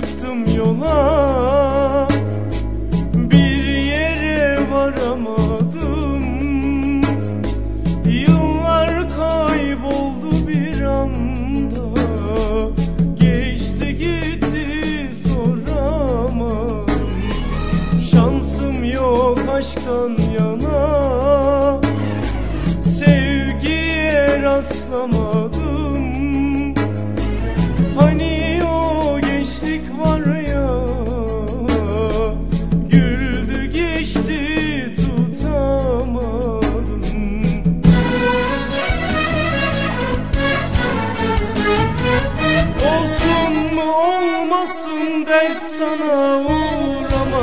çıktım yola. Bir yere varamadım. Yıllar kayboldu bir anda. Geçti gitti soramadım Şansım yok aşktan yana. Sevgiye rastlamadım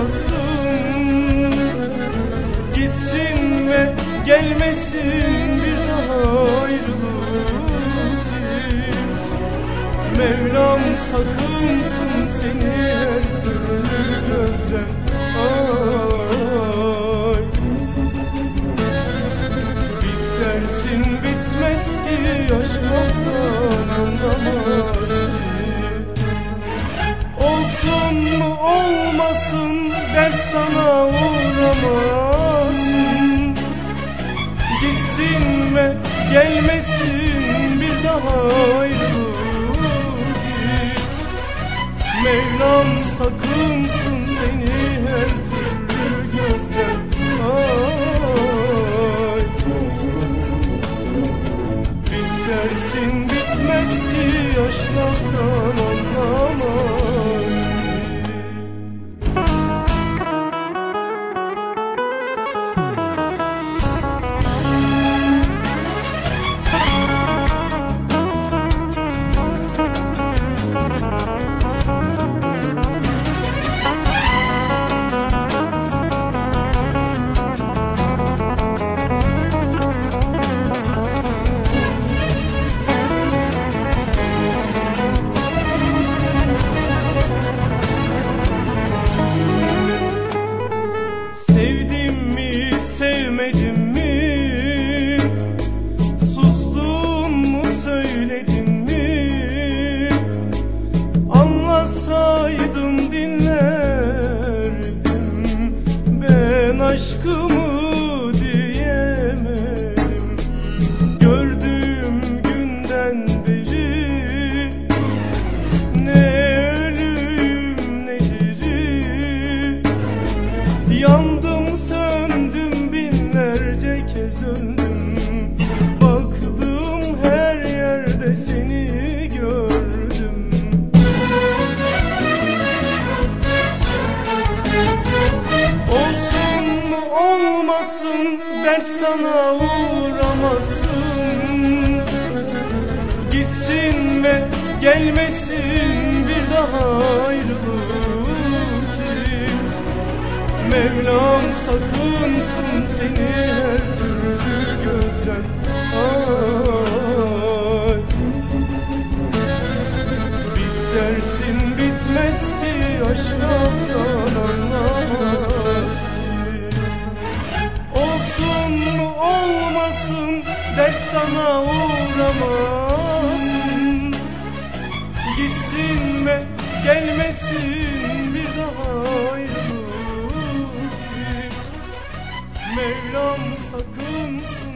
uğramasın Gitsin ve gelmesin bir daha ayrılık. Mevlam sakınsın seni her türlü gözden Ay. Bit bitmez ki aşktan anlamaz sana uğramasın. Gitsin ve gelmesin bir daha ayrılık hiç Mevlam sakınsın seni her türlü gözden Ay Bit dersin bitmez ki aşk laftan anlamaz aşkımı dert sana uğramasın. Gitsin ve gelmesin bir daha ayrılık. Mevlam sakınsın seni her uğramasın Gitsin ve gelmesin bir daha ayrılık hiç. Mevlam sakınsın